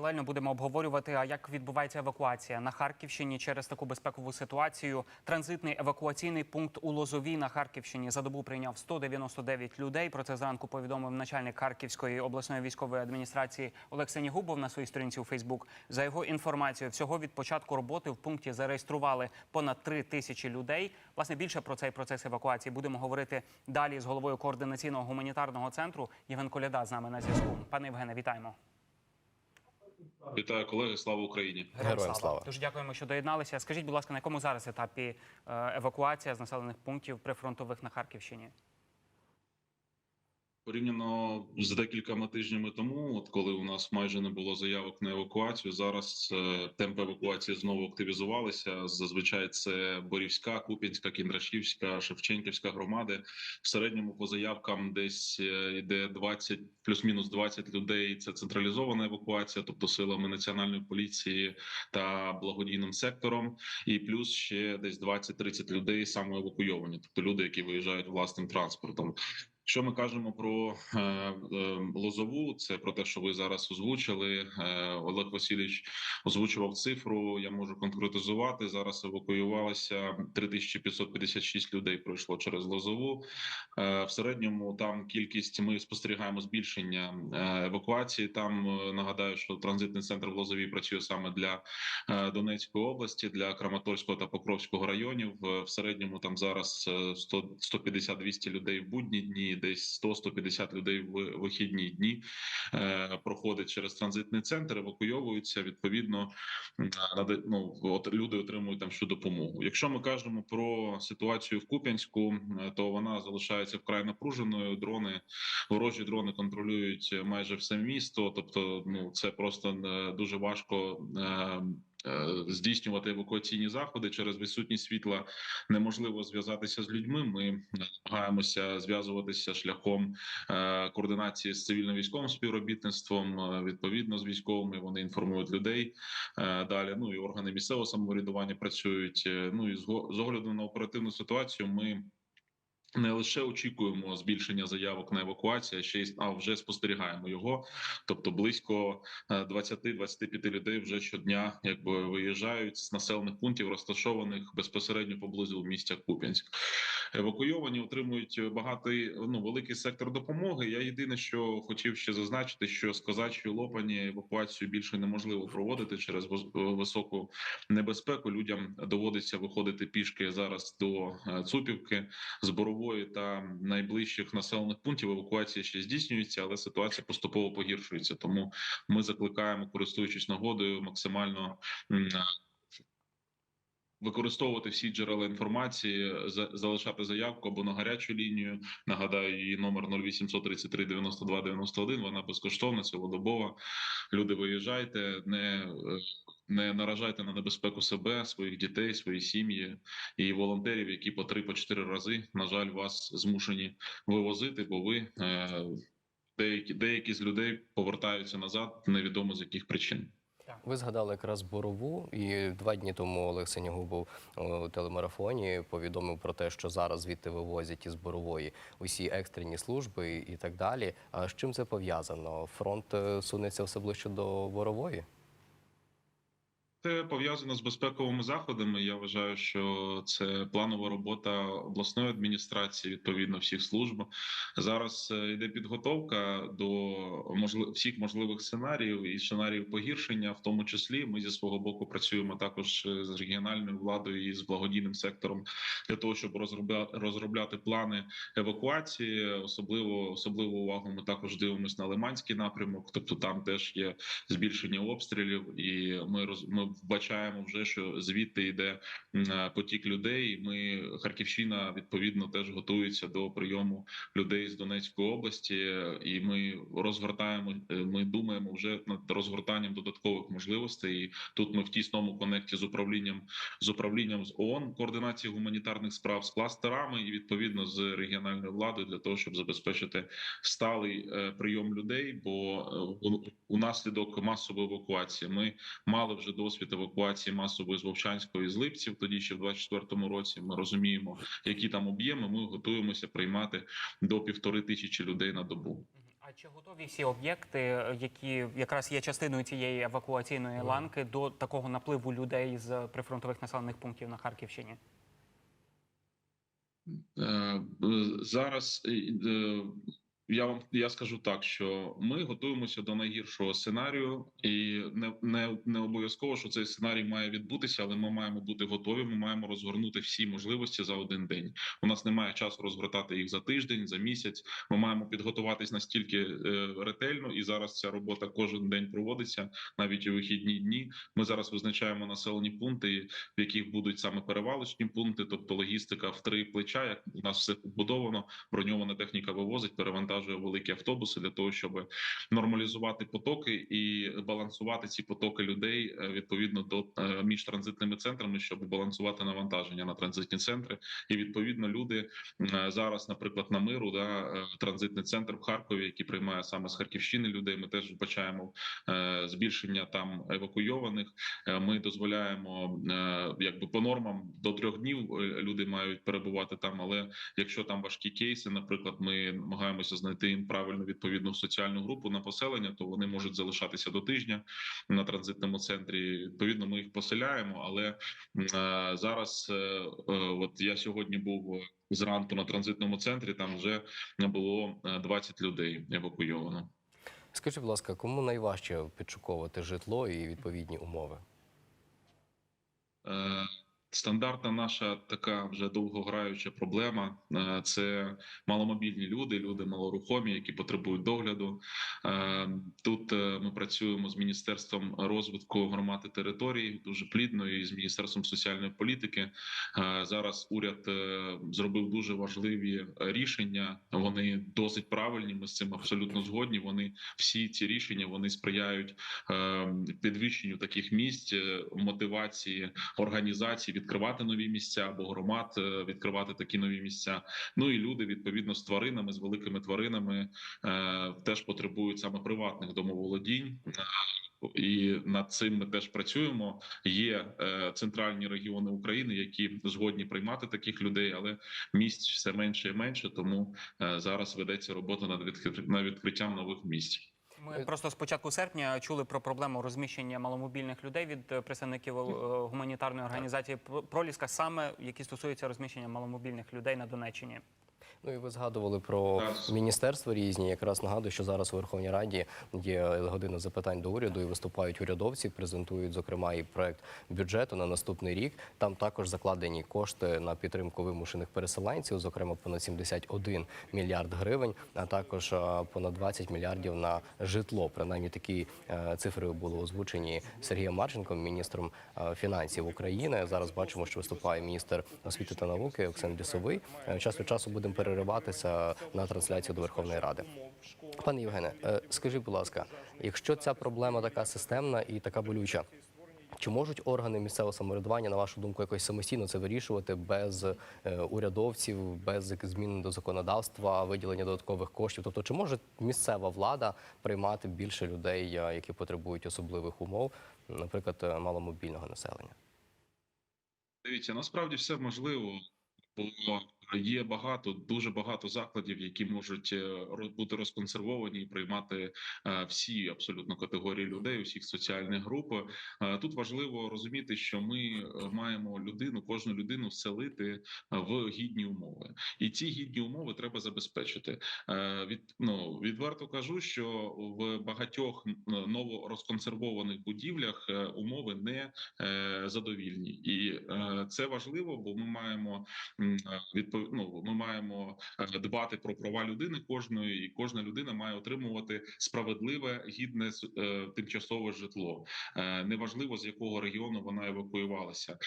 паралельно будемо обговорювати, а як відбувається евакуація на Харківщині через таку безпекову ситуацію. Транзитний евакуаційний пункт у Лозовій на Харківщині за добу прийняв 199 людей. Про це зранку повідомив начальник Харківської обласної військової адміністрації Олег Сенігубов на своїй сторінці у Фейсбук. За його інформацією, всього від початку роботи в пункті зареєстрували понад 3 тисячі людей. Власне більше про цей процес евакуації будемо говорити далі з головою координаційного гуманітарного центру. Євген Коляда з нами на зв'язку. Пане Євгене, вітаємо. Вітаю колеги, слава Україні. Героям слава. Дуже дякуємо, що доєдналися. Скажіть, будь ласка, на якому зараз етапі е, евакуація з населених пунктів прифронтових на Харківщині? Порівняно з декількома тижнями тому, от коли у нас майже не було заявок на евакуацію, зараз е, темпи евакуації знову активізувалися. Зазвичай це Борівська, Куп'янська, Кіндрашівська, Шевченківська громади. В середньому по заявкам десь е, йде 20, плюс-мінус 20 людей. Це централізована евакуація, тобто силами національної поліції та благодійним сектором. І плюс ще десь 20-30 людей самоевакуйовані, тобто люди, які виїжджають власним транспортом. Що ми кажемо про е, е, лозову? Це про те, що ви зараз озвучили. Е, Олег Васильович озвучував цифру. Я можу конкретизувати. Зараз евакуювалося 3556 людей. Пройшло через лозову. В середньому там кількість. Ми спостерігаємо збільшення евакуації. Там нагадаю, що транзитний центр в Лозовій працює саме для Донецької області, для Краматорського та Покровського районів. В середньому там зараз е, 100 150-200 людей в будні дні, десь 100-150 людей в вихідні дні е, проходить через транзитний центр, евакуйовуються. Відповідно, ну, от люди отримують там всю допомогу. Якщо ми кажемо про ситуацію в Куп'янську, е, то вона залишається вкрай напруженою. Дрони ворожі дрони контролюють майже все місто. Тобто, ну це просто е, дуже важко. Е, е, Здійснювати евакуаційні заходи через відсутність світла неможливо зв'язатися з людьми. Ми намагаємося зв'язуватися шляхом е, координації з цивільно-військовим співробітництвом. е, Відповідно з військовими вони інформують людей. Е, Далі ну і органи місцевого самоврядування працюють. Е, Ну і з огляду на оперативну ситуацію, ми. Не лише очікуємо збільшення заявок на евакуацію, а ще й а вже спостерігаємо його. Тобто близько е, 20-25 людей вже щодня якби виїжджають з населених пунктів, розташованих безпосередньо поблизу місця Куп'янськ. Евакуйовані отримують багатий ну великий сектор допомоги. Я єдине, що хотів ще зазначити, що з козачої лопані евакуацію більше неможливо проводити через вис- високу небезпеку. Людям доводиться виходити пішки зараз до е, Цупівки з та найближчих населених пунктів. Евакуація ще здійснюється, але ситуація поступово погіршується. Тому ми закликаємо, користуючись нагодою, максимально. Використовувати всі джерела інформації, залишати заявку або на гарячу лінію. Нагадаю, її номер 0800 33 92 91, Вона безкоштовна, цілодобова. Люди виїжджайте, не, е, не наражайте на небезпеку себе, своїх дітей, свої сім'ї і волонтерів, які по три по чотири рази, на жаль, вас змушені вивозити, бо ви е, деякі деякі з людей повертаються назад, невідомо з яких причин. Ви згадали якраз Борову, і два дні тому Олег Синягубов у телемарафоні повідомив про те, що зараз звідти вивозять із Борової усі екстрені служби і так далі. А з чим це пов'язано? Фронт е, сунеться все ближче до Борової? Це пов'язано з безпековими заходами. Я вважаю, що це планова робота обласної адміністрації, відповідно всіх служб. Зараз е, йде підготовка до можли- всіх можливих сценаріїв і сценаріїв погіршення, в тому числі ми зі свого боку працюємо також е, з регіональною владою і з благодійним сектором для того, щоб розробляти розробляти плани евакуації. Особливо особливу увагу ми також дивимося на Лиманський напрямок, тобто там теж є збільшення обстрілів, і ми роз ми вбачаємо вже, що звідти йде е, потік людей. Ми Харківщина відповідно теж готується до прийому людей з Донецької області, і ми розгортаємо. е, Ми думаємо вже над розгортанням додаткових можливостей. І тут ми в тісному конекті з управлінням з управлінням з ООН, координації гуманітарних справ з кластерами і відповідно з регіональною владою для того, щоб забезпечити сталий е, прийом людей. Бо унаслідок масової евакуації ми мали вже досвід евакуації масової з Вовчанської і з Липців. Тоді ще в 24-му році ми розуміємо, які там об'єми. Ми готуємося приймати до півтори тисячі людей на добу. А чи готові всі об'єкти, які якраз є частиною цієї евакуаційної ланки, до такого напливу людей з прифронтових населених пунктів на Харківщині? Е, Зараз е, е, я вам я скажу так, що ми готуємося до найгіршого сценарію, і не, не, не обов'язково, що цей сценарій має відбутися, але ми маємо бути готові. Ми маємо розгорнути всі можливості за один день. У нас немає часу розгортати їх за тиждень, за місяць. Ми маємо підготуватись настільки е, ретельно, і зараз ця робота кожен день проводиться, навіть у вихідні дні. Ми зараз визначаємо населені пункти, в яких будуть саме перевалочні пункти, тобто логістика в три плеча. Як у нас все побудовано, броньована техніка вивозить, перевантажує великі автобуси для того, щоб нормалізувати потоки і балансувати ці потоки людей е, відповідно до е, між транзитними центрами, щоб балансувати навантаження на транзитні центри. І відповідно люди е, зараз, наприклад, на миру, да транзитний центр в Харкові, який приймає саме з Харківщини людей. Ми теж вбачаємо збільшення там евакуйованих. Ми дозволяємо якби по нормам до трьох днів люди мають перебувати там. Але якщо там важкі кейси, наприклад, ми намагаємося знайти їм правильну відповідну соціальну групу на поселення, то вони можуть залишатися до тижня на транзитному центрі. Відповідно, ми їх поселяємо. Але е, зараз, е, е, от я сьогодні був зранку на транзитному центрі. Там вже було е, 20 людей евакуйовано. Скажіть, будь ласка, кому найважче підшуковувати житло і відповідні умови? Е, Стандартна наша така вже довгограюча проблема е, це маломобільні люди, люди малорухомі, які потребують догляду. Е, Тут е, ми працюємо з міністерством розвитку громад і територій дуже плідно і з міністерством соціальної політики. Зараз уряд зробив дуже важливі рішення. Вони досить правильні. Ми з цим абсолютно згодні. Вони всі ці рішення вони сприяють е, підвищенню таких місць, мотивації організацій відкривати нові місця або громад е, відкривати такі нові місця. Ну і люди відповідно з тваринами, з великими тваринами е, теж потребують саме приватних домоволодінь. Е, І над цим ми теж працюємо. Є е, центральні регіони України, які згодні приймати таких людей, але місць все менше і менше. Тому е, зараз ведеться робота над відкри- над відкриттям нових місць. Ми просто з початку серпня чули про проблему розміщення маломобільних людей від е, представників е, гуманітарної організації «Про- Проліска, саме які стосуються розміщення маломобільних людей на Донеччині. Ну і ви згадували про міністерства різні. Якраз нагадую, що зараз у Верховній Раді є година запитань до уряду і виступають урядовці, презентують зокрема і проект бюджету на наступний рік. Там також закладені кошти на підтримку вимушених переселенців, зокрема понад 71 мільярд гривень, а також понад 20 мільярдів на житло. Принаймні такі е, цифри були озвучені Сергієм Марченком, міністром е, фінансів України. Зараз бачимо, що виступає міністр освіти та науки Оксан Лісовий. Е, Час від часу будемо перериватися на трансляцію до Верховної Ради. Пане Євгене, е, скажіть, будь ласка, якщо ця проблема така системна і така болюча, чи можуть органи місцевого самоврядування, на вашу думку, якось самостійно це вирішувати без е, урядовців, без змін до законодавства, виділення додаткових коштів? Тобто, чи може місцева влада приймати більше людей, е, які потребують особливих умов, наприклад, маломобільного населення? Дивіться, насправді все можливо, бо є багато, дуже багато закладів, які можуть е, бути розконсервовані і приймати е, всі абсолютно категорії людей, усіх соціальних груп. Е, Тут важливо розуміти, що ми маємо людину, кожну людину вселити в гідні умови, і ці гідні умови треба забезпечити. Від ну відверто кажу, що в багатьох новорозконсервованих будівлях умови не задовільні, і це важливо, бо ми маємо м, е, відпов... ну, ми маємо е, дбати про права людини кожної, і кожна людина має отримувати справедливе, гідне е, тимчасове житло. Е, Неважливо з якого регіону вона евакуювалася,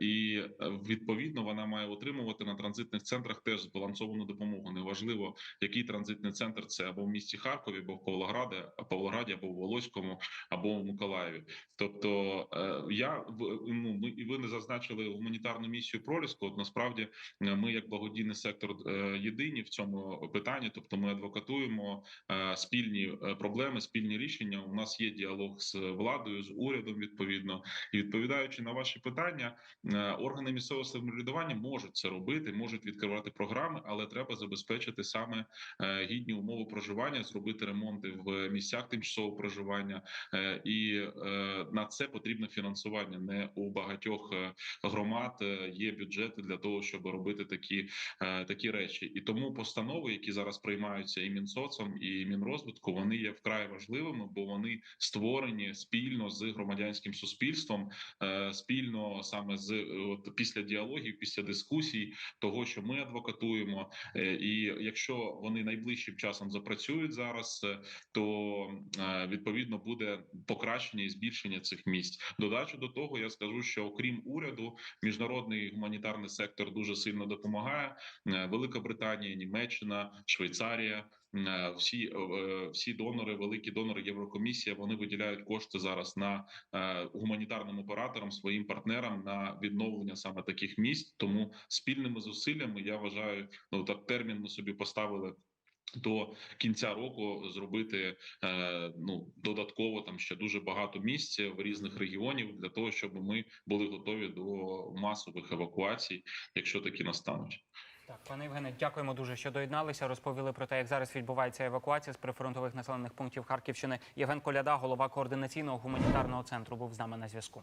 і відповідно вона має отримувати на транзитних центрах теж збалансовану допомогу. Неважливо, який транзитний центр це або в місті Харкові, або в Павлограді, Павлограді, або в Волоському, або в Миколаєві. Тобто я ну ми і ви не зазначили гуманітарну місію проліску. От насправді ми, як як благодійний сектор е, єдині в цьому питанні. Тобто, ми адвокатуємо е, спільні е, проблеми, спільні рішення. У нас є діалог з владою, з урядом. Відповідно, і відповідаючи на ваші питання, органи місцевого самоврядування можуть це робити, можуть відкривати програми, але треба забезпечити саме гідні умови проживання, зробити ремонти в місцях тимчасового проживання, і на це потрібно фінансування. Не у багатьох громад є бюджети для того, щоб робити такі, е, такі речі. І тому постанови, які зараз приймаються і Мінсоцом, і Мінрозвитку, вони є вкрай важливими, бо вони створені спільно з громадянським суспільством, е, спільно саме з от після діалогів, після дискусій, того, що ми адвокатуємо. Е, І якщо вони найближчим часом запрацюють зараз, то відповідно буде покращення і збільшення цих місць. Додачу до того, я скажу, що окрім уряду, міжнародний гуманітарний сектор дуже сильно допомагає. Е, Велика Британія, Німеччина, Швейцарія. е, Всі е, всі донори, великі донори Єврокомісія, вони виділяють кошти зараз на гуманітарним операторам, своїм партнерам на відновлення саме таких місць. Тому спільними зусиллями я вважаю, ну так термін ми собі поставили. До кінця року зробити е, ну додатково там ще дуже багато місць в різних регіонів для того, щоб ми були готові до масових евакуацій, якщо такі настануть. Так, пане Євгене, дякуємо дуже, що доєдналися. Розповіли про те, як зараз відбувається евакуація з прифронтових населених пунктів Харківщини. Євген Коляда, голова координаційного гуманітарного центру, був з нами на зв'язку.